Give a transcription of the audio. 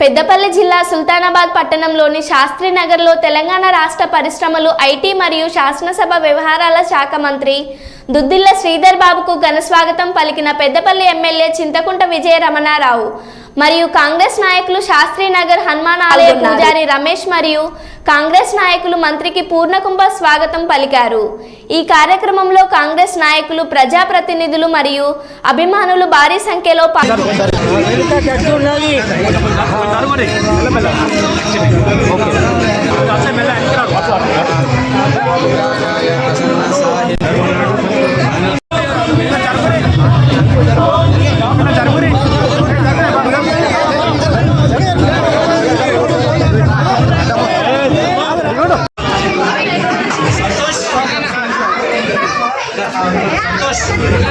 పెద్దపల్లి జిల్లా సుల్తానాబాద్ పట్టణంలోని శాస్త్రీనగర్లో తెలంగాణ రాష్ట్ర పరిశ్రమలు ఐటీ మరియు శాసనసభ వ్యవహారాల శాఖ మంత్రి దుద్దిల్ల శ్రీధర్ బాబుకు ఘన స్వాగతం పలికిన పెద్దపల్లి ఎమ్మెల్యే చింతకుంట విజయ రమణారావు మరియు కాంగ్రెస్ నాయకులు శాస్త్రీనగర్ హనుమాన్ ఆలయ పూజారి రమేష్ మరియు కాంగ్రెస్ నాయకులు మంత్రికి పూర్ణకుంభ స్వాగతం పలికారు. ఈ కార్యక్రమంలో కాంగ్రెస్ నాయకులు ప్రజాప్రతినిధులు మరియు అభిమానులు భారీ సంఖ్యలో పాల్గొన్నారు. করে ওকে মেলা Santos.